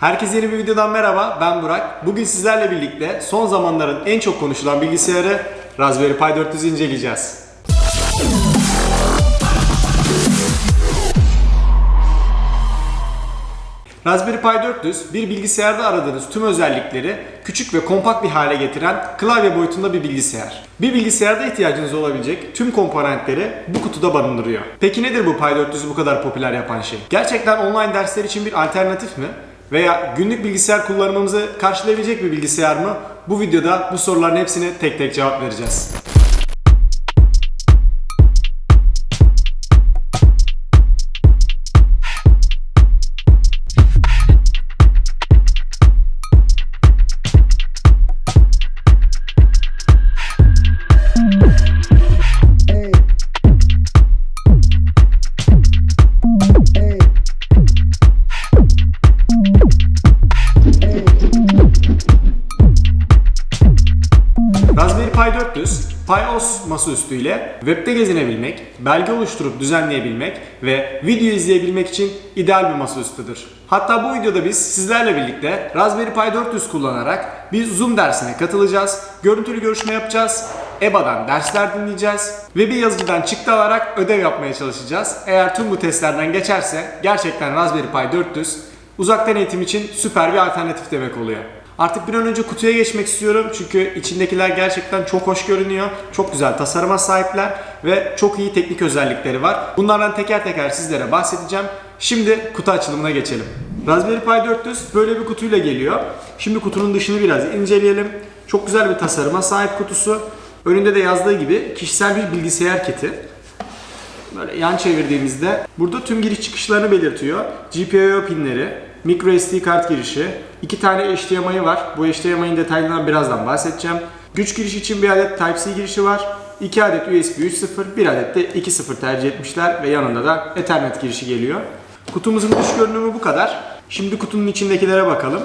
Herkese yeni bir videodan merhaba, ben Burak. Bugün sizlerle birlikte son zamanların en çok konuşulan bilgisayarı Raspberry Pi 400'ü inceleyeceğiz. Raspberry Pi 400 bir bilgisayarda aradığınız tüm özellikleri küçük ve kompakt bir hale getiren klavye boyutunda bir bilgisayar. Bir bilgisayarda ihtiyacınız olabilecek tüm komponentleri bu kutuda barındırıyor. Peki nedir bu Pi 400'ü bu kadar popüler yapan şey? Gerçekten online dersler için bir alternatif mi? Veya günlük bilgisayar kullanımımızı karşılayabilecek bir bilgisayar mı? Bu videoda bu soruların hepsine tek tek cevap vereceğiz. PiOS masaüstü ile webde gezinebilmek, belge oluşturup düzenleyebilmek ve video izleyebilmek için ideal bir masaüstüdür. Hatta bu videoda biz sizlerle birlikte Raspberry Pi 400 kullanarak bir Zoom dersine katılacağız, görüntülü görüşme yapacağız, EBA'dan dersler dinleyeceğiz ve bir yazıcıdan çıktı alarak ödev yapmaya çalışacağız. Eğer tüm bu testlerden geçerse gerçekten Raspberry Pi 400 uzaktan eğitim için süper bir alternatif demek oluyor. Artık bir an önce kutuya geçmek istiyorum çünkü içindekiler gerçekten çok hoş görünüyor. Çok güzel tasarıma sahipler ve çok iyi teknik özellikleri var. Bunlardan teker teker sizlere bahsedeceğim. Şimdi kutu açılımına geçelim. Raspberry Pi 400 böyle bir kutuyla geliyor. Şimdi kutunun dışını biraz inceleyelim. Çok güzel bir tasarıma sahip kutusu. Önünde de yazdığı gibi kişisel bir bilgisayar kiti. Böyle yan çevirdiğimizde burada tüm giriş çıkışlarını belirtiyor. GPIO pinleri, micro SD kart girişi, iki tane HDMI var. Bu HDMI'nin detaylarından birazdan bahsedeceğim. Güç girişi için bir adet Type-C girişi var. 2 adet USB 3.0, bir adet de 2.0 tercih etmişler ve yanında da Ethernet girişi geliyor. Kutumuzun dış görünümü bu kadar. Şimdi kutunun içindekilere bakalım.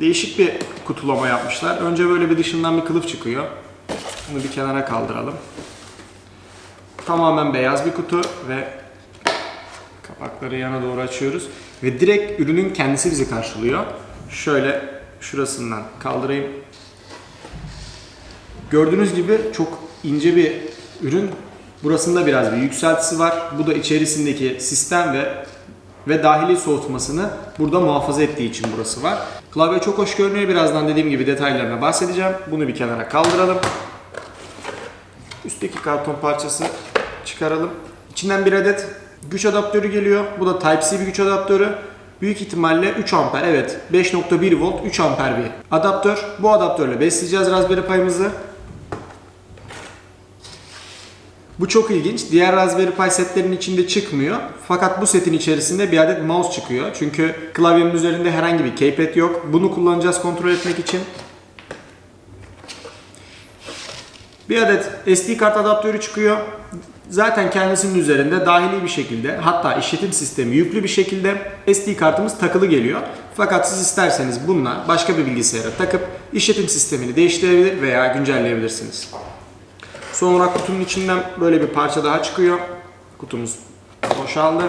Değişik bir kutulama yapmışlar. Önce böyle bir dışından bir kılıf çıkıyor. Bunu bir kenara kaldıralım. Tamamen beyaz bir kutu ve kapakları yana doğru açıyoruz. Ve direkt ürünün kendisi bizi karşılıyor. Şöyle şurasından kaldırayım. Gördüğünüz gibi çok ince bir ürün. Burasında biraz bir yükseltisi var. Bu da içerisindeki sistem ve ve dahili soğutmasını burada muhafaza ettiği için burası var. Klavye çok hoş görünüyor. Birazdan dediğim gibi detaylarına bahsedeceğim. Bunu bir kenara kaldıralım. Üstteki karton parçası çıkaralım. İçinden bir adet güç adaptörü geliyor. Bu da Type-C bir güç adaptörü. Büyük ihtimalle 3 amper evet 5.1 volt 3 amper bir adaptör. Bu adaptörle besleyeceğiz Raspberry Pi'mizi. Bu çok ilginç. Diğer Raspberry Pi setlerin içinde çıkmıyor. Fakat bu setin içerisinde bir adet mouse çıkıyor. Çünkü klavyenin üzerinde herhangi bir keypad yok. Bunu kullanacağız kontrol etmek için. Bir adet SD kart adaptörü çıkıyor. Zaten kendisinin üzerinde dahili bir şekilde hatta işletim sistemi yüklü bir şekilde SD kartımız takılı geliyor. Fakat siz isterseniz bununla başka bir bilgisayara takıp işletim sistemini değiştirebilir veya güncelleyebilirsiniz. Son olarak kutunun içinden böyle bir parça daha çıkıyor. Kutumuz boşaldı.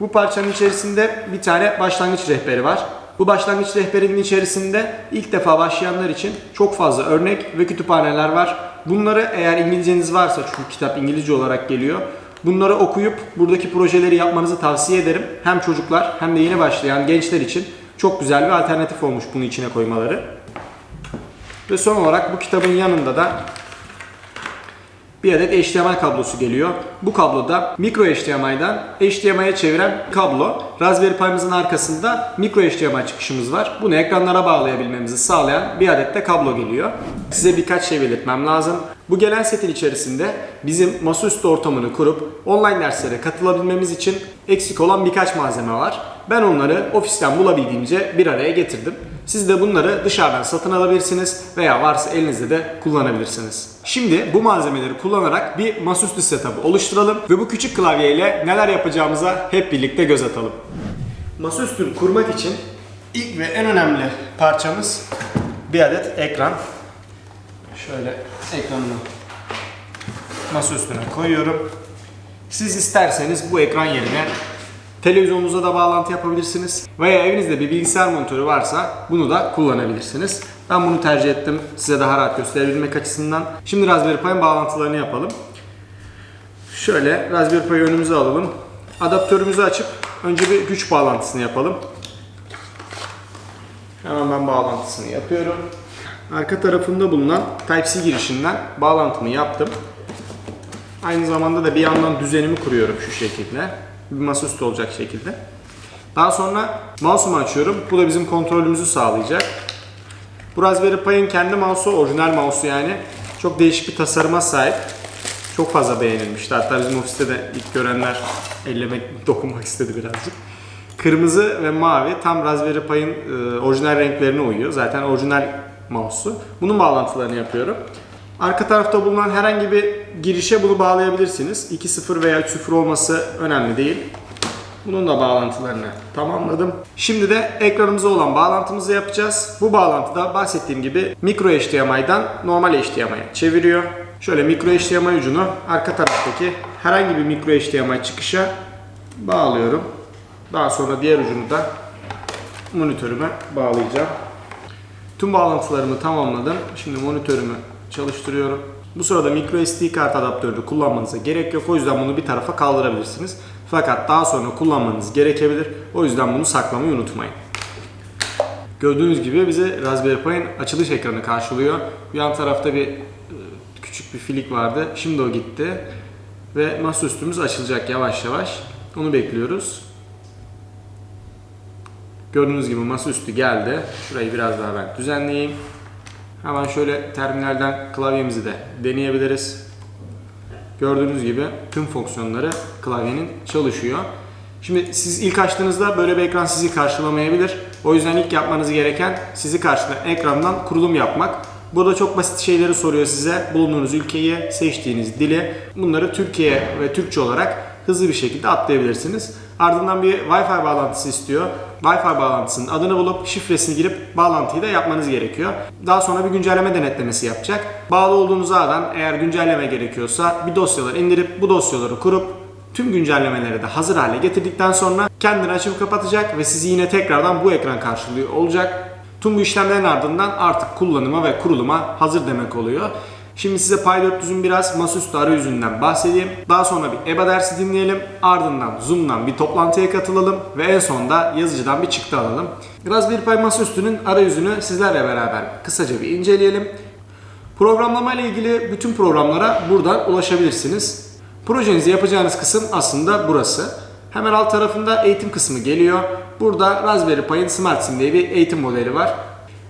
Bu parçanın içerisinde bir tane başlangıç rehberi var. Bu başlangıç rehberinin içerisinde ilk defa başlayanlar için çok fazla örnek ve kütüphaneler var. Bunları eğer İngilizceniz varsa çünkü kitap İngilizce olarak geliyor. Bunları okuyup buradaki projeleri yapmanızı tavsiye ederim. Hem çocuklar hem de yeni başlayan gençler için çok güzel bir alternatif olmuş bunu içine koymaları. Ve son olarak bu kitabın yanında da bir adet HDMI kablosu geliyor. Bu kabloda micro HDMI'den HDMI'ye çeviren kablo. Raspberry Pi'mizin arkasında micro HDMI çıkışımız var. Bunu ekranlara bağlayabilmemizi sağlayan bir adet de kablo geliyor. Size birkaç şey belirtmem lazım. Bu gelen setin içerisinde bizim masaüstü ortamını kurup online derslere katılabilmemiz için eksik olan birkaç malzeme var. Ben onları ofisten bulabildiğimce bir araya getirdim. Siz de bunları dışarıdan satın alabilirsiniz veya varsa elinizde de kullanabilirsiniz. Şimdi bu malzemeleri kullanarak bir masaüstü setup'ı oluşturalım ve bu küçük klavye ile neler yapacağımıza hep birlikte göz atalım. Masaüstünü kurmak için ilk ve en önemli parçamız bir adet ekran. Şöyle ekranını masa üstüne koyuyorum. Siz isterseniz bu ekran yerine Televizyonunuza da bağlantı yapabilirsiniz. Veya evinizde bir bilgisayar monitörü varsa bunu da kullanabilirsiniz. Ben bunu tercih ettim size daha rahat gösterebilmek açısından. Şimdi Raspberry Pi'nin bağlantılarını yapalım. Şöyle Raspberry Pi'yi önümüze alalım. Adaptörümüzü açıp önce bir güç bağlantısını yapalım. Hemen ben bağlantısını yapıyorum. Arka tarafında bulunan Type-C girişinden bağlantımı yaptım. Aynı zamanda da bir yandan düzenimi kuruyorum şu şekilde. Bir masaüstü olacak şekilde. Daha sonra mouse'umu açıyorum. Bu da bizim kontrolümüzü sağlayacak. Bu Raspberry Pi'nin kendi mouse'u, orijinal mouse'u yani. Çok değişik bir tasarıma sahip. Çok fazla beğenilmişti. Hatta bizim ofiste de ilk görenler ellemek, dokunmak istedi birazcık. Kırmızı ve mavi tam Raspberry Pi'nin e, orijinal renklerine uyuyor. Zaten orijinal mouse'u. Bunun bağlantılarını yapıyorum. Arka tarafta bulunan herhangi bir girişe bunu bağlayabilirsiniz. 2.0 veya 3.0 olması önemli değil. Bunun da bağlantılarını tamamladım. Şimdi de ekranımıza olan bağlantımızı yapacağız. Bu bağlantıda bahsettiğim gibi micro HDMI'dan normal HDMI'ye çeviriyor. Şöyle micro HDMI ucunu arka taraftaki herhangi bir micro HDMI çıkışa bağlıyorum. Daha sonra diğer ucunu da monitörüme bağlayacağım. Tüm bağlantılarımı tamamladım. Şimdi monitörümü çalıştırıyorum. Bu sırada micro SD kart adaptörünü kullanmanıza gerek yok. O yüzden bunu bir tarafa kaldırabilirsiniz. Fakat daha sonra kullanmanız gerekebilir. O yüzden bunu saklamayı unutmayın. Gördüğünüz gibi bize Raspberry Pi'nin açılış ekranı karşılıyor. Yan tarafta bir e, küçük bir filik vardı. Şimdi o gitti. Ve masaüstümüz açılacak yavaş yavaş. Onu bekliyoruz. Gördüğünüz gibi masaüstü geldi. Şurayı biraz daha ben düzenleyeyim. Hemen şöyle terminalden klavyemizi de deneyebiliriz. Gördüğünüz gibi tüm fonksiyonları klavyenin çalışıyor. Şimdi siz ilk açtığınızda böyle bir ekran sizi karşılamayabilir. O yüzden ilk yapmanız gereken sizi karşılayan ekrandan kurulum yapmak. Burada çok basit şeyleri soruyor size. Bulunduğunuz ülkeyi, seçtiğiniz dili. Bunları Türkiye ve Türkçe olarak hızlı bir şekilde atlayabilirsiniz. Ardından bir Wi-Fi bağlantısı istiyor. Wi-Fi bağlantısının adını bulup şifresini girip bağlantıyı da yapmanız gerekiyor. Daha sonra bir güncelleme denetlemesi yapacak. Bağlı olduğunuz ağdan eğer güncelleme gerekiyorsa bir dosyaları indirip bu dosyaları kurup tüm güncellemeleri de hazır hale getirdikten sonra kendini açıp kapatacak ve sizi yine tekrardan bu ekran karşılıyor olacak. Tüm bu işlemlerin ardından artık kullanıma ve kuruluma hazır demek oluyor. Şimdi size Pi 400'ün biraz masaüstü arayüzünden bahsedeyim. Daha sonra bir EBA dersi dinleyelim. Ardından Zoom'dan bir toplantıya katılalım. Ve en sonunda yazıcıdan bir çıktı alalım. Raspberry Pi masaüstünün arayüzünü sizlerle beraber kısaca bir inceleyelim. Programlama ile ilgili bütün programlara buradan ulaşabilirsiniz. Projenizi yapacağınız kısım aslında burası. Hemen alt tarafında eğitim kısmı geliyor. Burada Raspberry Pi'nin SmartSim diye bir eğitim modeli var.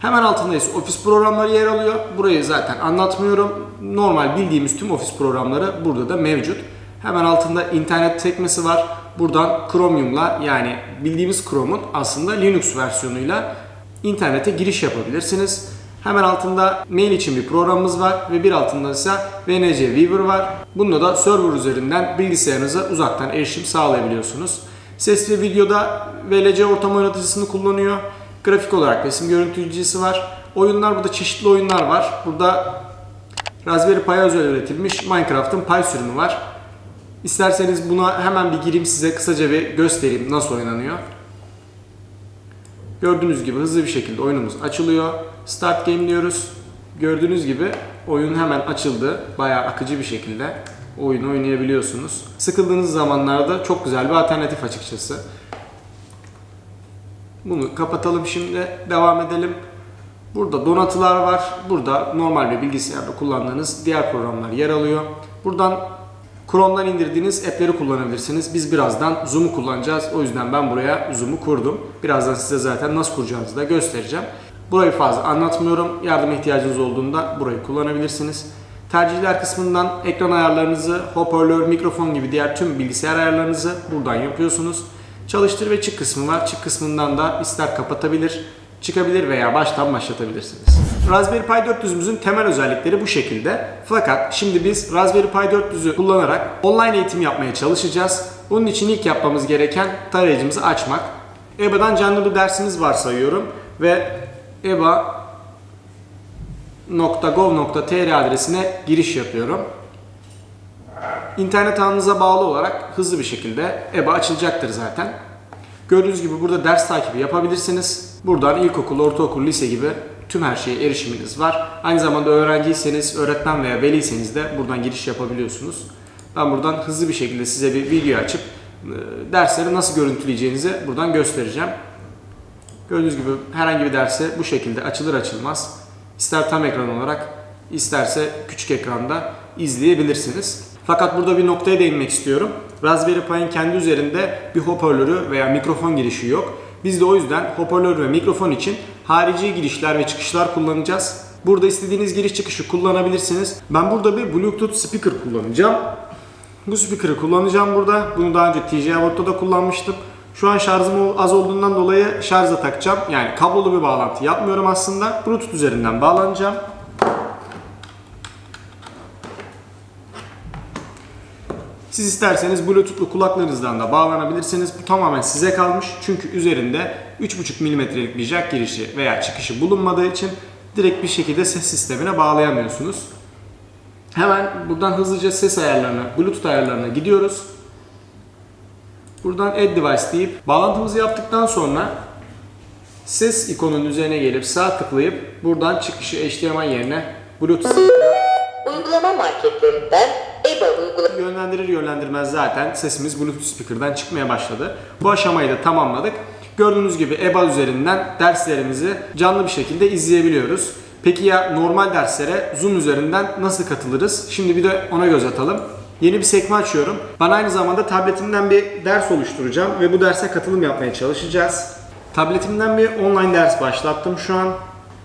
Hemen altında ise ofis programları yer alıyor. Burayı zaten anlatmıyorum. Normal bildiğimiz tüm ofis programları burada da mevcut. Hemen altında internet sekmesi var. Buradan Chromium'la yani bildiğimiz Chrome'un aslında Linux versiyonuyla internete giriş yapabilirsiniz. Hemen altında mail için bir programımız var ve bir altında ise VNC Weaver var. Bunda da server üzerinden bilgisayarınıza uzaktan erişim sağlayabiliyorsunuz. Ses ve videoda VLC ortam oynatıcısını kullanıyor. Grafik olarak resim görüntülecisi var. Oyunlar burada çeşitli oyunlar var. Burada Raspberry Pi'ye özel üretilmiş Minecraft'ın Pi sürümü var. İsterseniz buna hemen bir gireyim size kısaca bir göstereyim nasıl oynanıyor. Gördüğünüz gibi hızlı bir şekilde oyunumuz açılıyor. Start game diyoruz. Gördüğünüz gibi oyun hemen açıldı. Bayağı akıcı bir şekilde oyunu oynayabiliyorsunuz. Sıkıldığınız zamanlarda çok güzel bir alternatif açıkçası. Bunu kapatalım şimdi. Devam edelim. Burada donatılar var. Burada normal bir bilgisayarda kullandığınız diğer programlar yer alıyor. Buradan Chrome'dan indirdiğiniz app'leri kullanabilirsiniz. Biz birazdan Zoom'u kullanacağız. O yüzden ben buraya Zoom'u kurdum. Birazdan size zaten nasıl kuracağınızı da göstereceğim. Burayı fazla anlatmıyorum. Yardıma ihtiyacınız olduğunda burayı kullanabilirsiniz. Tercihler kısmından ekran ayarlarınızı, hoparlör, mikrofon gibi diğer tüm bilgisayar ayarlarınızı buradan yapıyorsunuz. Çalıştır ve çık kısmı var. Çık kısmından da ister kapatabilir, çıkabilir veya baştan başlatabilirsiniz. Raspberry Pi 400'ümüzün temel özellikleri bu şekilde. Fakat şimdi biz Raspberry Pi 400'ü kullanarak online eğitim yapmaya çalışacağız. Bunun için ilk yapmamız gereken tarayıcımızı açmak. EBA'dan canlı bir dersimiz varsayıyorum ve eba.gov.tr adresine giriş yapıyorum. İnternet ağınıza bağlı olarak hızlı bir şekilde EBA açılacaktır zaten. Gördüğünüz gibi burada ders takibi yapabilirsiniz. Buradan ilkokul, ortaokul, lise gibi tüm her şeye erişiminiz var. Aynı zamanda öğrenciyseniz, öğretmen veya veliyseniz de buradan giriş yapabiliyorsunuz. Ben buradan hızlı bir şekilde size bir video açıp e, dersleri nasıl görüntüleyeceğinizi buradan göstereceğim. Gördüğünüz gibi herhangi bir derse bu şekilde açılır açılmaz ister tam ekran olarak isterse küçük ekranda izleyebilirsiniz. Fakat burada bir noktaya değinmek istiyorum. Raspberry Pi'nin kendi üzerinde bir hoparlörü veya mikrofon girişi yok. Biz de o yüzden hoparlör ve mikrofon için harici girişler ve çıkışlar kullanacağız. Burada istediğiniz giriş çıkışı kullanabilirsiniz. Ben burada bir Bluetooth speaker kullanacağım. Bu speaker'ı kullanacağım burada. Bunu daha önce TJ Avot'ta da kullanmıştım. Şu an şarjım az olduğundan dolayı şarja takacağım. Yani kablolu bir bağlantı yapmıyorum aslında. Bluetooth üzerinden bağlanacağım. Siz isterseniz Bluetooth'lu kulaklarınızdan da bağlanabilirsiniz. Bu tamamen size kalmış. Çünkü üzerinde 3.5 mm'lik bir jack girişi veya çıkışı bulunmadığı için direkt bir şekilde ses sistemine bağlayamıyorsunuz. Hemen buradan hızlıca ses ayarlarına, Bluetooth ayarlarına gidiyoruz. Buradan Add Device deyip bağlantımızı yaptıktan sonra ses ikonunun üzerine gelip sağ tıklayıp buradan çıkışı HDMI yerine Bluetooth Uygulama marketlerinden Uygulaması yönlendirir yönlendirmez zaten sesimiz Bluetooth speaker'dan çıkmaya başladı. Bu aşamayı da tamamladık. Gördüğünüz gibi EBA üzerinden derslerimizi canlı bir şekilde izleyebiliyoruz. Peki ya normal derslere Zoom üzerinden nasıl katılırız? Şimdi bir de ona göz atalım. Yeni bir sekme açıyorum. Ben aynı zamanda tabletimden bir ders oluşturacağım ve bu derse katılım yapmaya çalışacağız. Tabletimden bir online ders başlattım şu an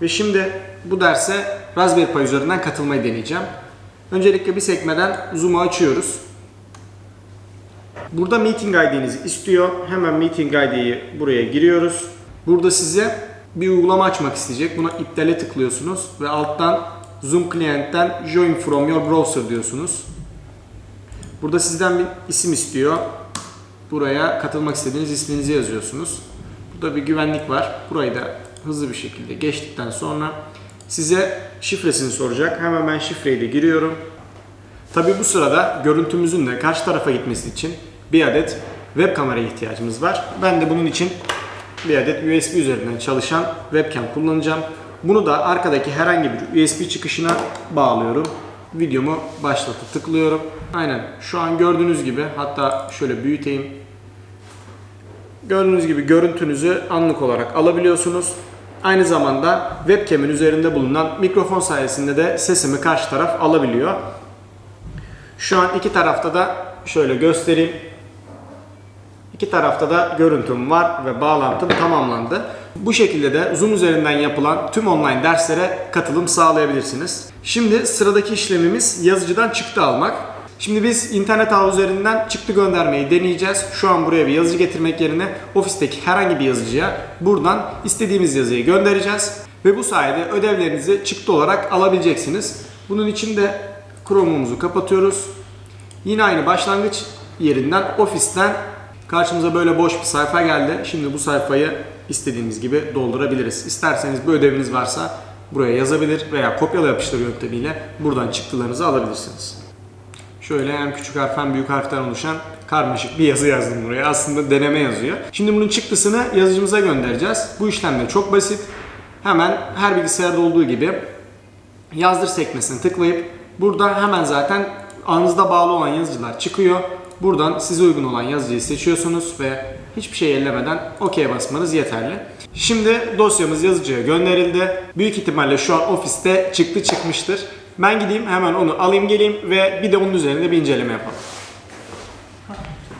ve şimdi bu derse Raspberry Pi üzerinden katılmayı deneyeceğim. Öncelikle bir sekmeden Zoom'u açıyoruz. Burada Meeting ID'nizi istiyor. Hemen Meeting ID'yi buraya giriyoruz. Burada size bir uygulama açmak isteyecek. Buna iptale tıklıyorsunuz ve alttan Zoom Client'ten Join from your browser diyorsunuz. Burada sizden bir isim istiyor. Buraya katılmak istediğiniz isminizi yazıyorsunuz. Burada bir güvenlik var. Burayı da hızlı bir şekilde geçtikten sonra size şifresini soracak. Hemen ben şifreyi de giriyorum. Tabi bu sırada görüntümüzün de karşı tarafa gitmesi için bir adet web kameraya ihtiyacımız var. Ben de bunun için bir adet USB üzerinden çalışan webcam kullanacağım. Bunu da arkadaki herhangi bir USB çıkışına bağlıyorum. Videomu başlatıp tıklıyorum. Aynen şu an gördüğünüz gibi hatta şöyle büyüteyim. Gördüğünüz gibi görüntünüzü anlık olarak alabiliyorsunuz. Aynı zamanda webcam'in üzerinde bulunan mikrofon sayesinde de sesimi karşı taraf alabiliyor. Şu an iki tarafta da şöyle göstereyim. İki tarafta da görüntüm var ve bağlantım tamamlandı. Bu şekilde de Zoom üzerinden yapılan tüm online derslere katılım sağlayabilirsiniz. Şimdi sıradaki işlemimiz yazıcıdan çıktı almak. Şimdi biz internet ağı üzerinden çıktı göndermeyi deneyeceğiz. Şu an buraya bir yazıcı getirmek yerine ofisteki herhangi bir yazıcıya buradan istediğimiz yazıyı göndereceğiz. Ve bu sayede ödevlerinizi çıktı olarak alabileceksiniz. Bunun için de Chrome'umuzu kapatıyoruz. Yine aynı başlangıç yerinden ofisten karşımıza böyle boş bir sayfa geldi. Şimdi bu sayfayı istediğimiz gibi doldurabiliriz. İsterseniz bu ödeviniz varsa buraya yazabilir veya kopyala yapıştır yöntemiyle buradan çıktılarınızı alabilirsiniz. Şöyle hem küçük harf hem büyük harften oluşan karmaşık bir yazı yazdım buraya. Aslında deneme yazıyor. Şimdi bunun çıktısını yazıcımıza göndereceğiz. Bu işlem de çok basit. Hemen her bilgisayarda olduğu gibi yazdır sekmesine tıklayıp burada hemen zaten ağınızda bağlı olan yazıcılar çıkıyor. Buradan size uygun olan yazıcıyı seçiyorsunuz ve hiçbir şey ellemeden OK basmanız yeterli. Şimdi dosyamız yazıcıya gönderildi. Büyük ihtimalle şu an ofiste çıktı çıkmıştır. Ben gideyim hemen onu alayım geleyim ve bir de onun üzerinde bir inceleme yapalım.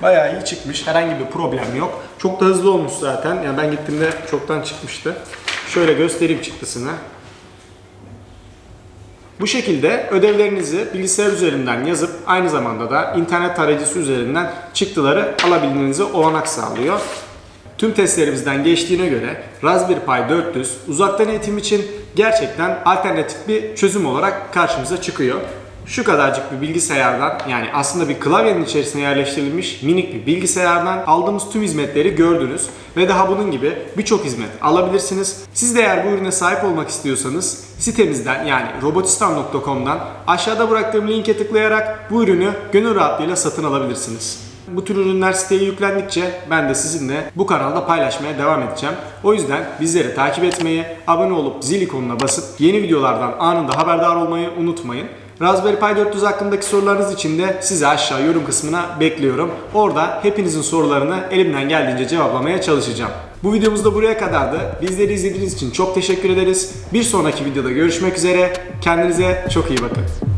Bayağı iyi çıkmış. Herhangi bir problem yok. Çok da hızlı olmuş zaten. Yani ben gittiğimde çoktan çıkmıştı. Şöyle göstereyim çıktısını. Bu şekilde ödevlerinizi bilgisayar üzerinden yazıp aynı zamanda da internet tarayıcısı üzerinden çıktıları alabilmenize olanak sağlıyor. Tüm testlerimizden geçtiğine göre Raspberry Pi 400 uzaktan eğitim için gerçekten alternatif bir çözüm olarak karşımıza çıkıyor. şu kadarcık bir bilgisayardan yani aslında bir klavyenin içerisine yerleştirilmiş minik bir bilgisayardan aldığımız tüm hizmetleri gördünüz ve daha bunun gibi birçok hizmet alabilirsiniz. Siz de eğer bu ürüne sahip olmak istiyorsanız sitemizden yani robotistan.com'dan aşağıda bıraktığım linke tıklayarak bu ürünü gönül rahatlığıyla satın alabilirsiniz. Bu tür ürünler siteye yüklendikçe ben de sizinle bu kanalda paylaşmaya devam edeceğim. O yüzden bizleri takip etmeyi, abone olup zil ikonuna basıp yeni videolardan anında haberdar olmayı unutmayın. Raspberry Pi 400 hakkındaki sorularınız için de sizi aşağı yorum kısmına bekliyorum. Orada hepinizin sorularını elimden geldiğince cevaplamaya çalışacağım. Bu videomuz da buraya kadardı. Bizleri izlediğiniz için çok teşekkür ederiz. Bir sonraki videoda görüşmek üzere. Kendinize çok iyi bakın.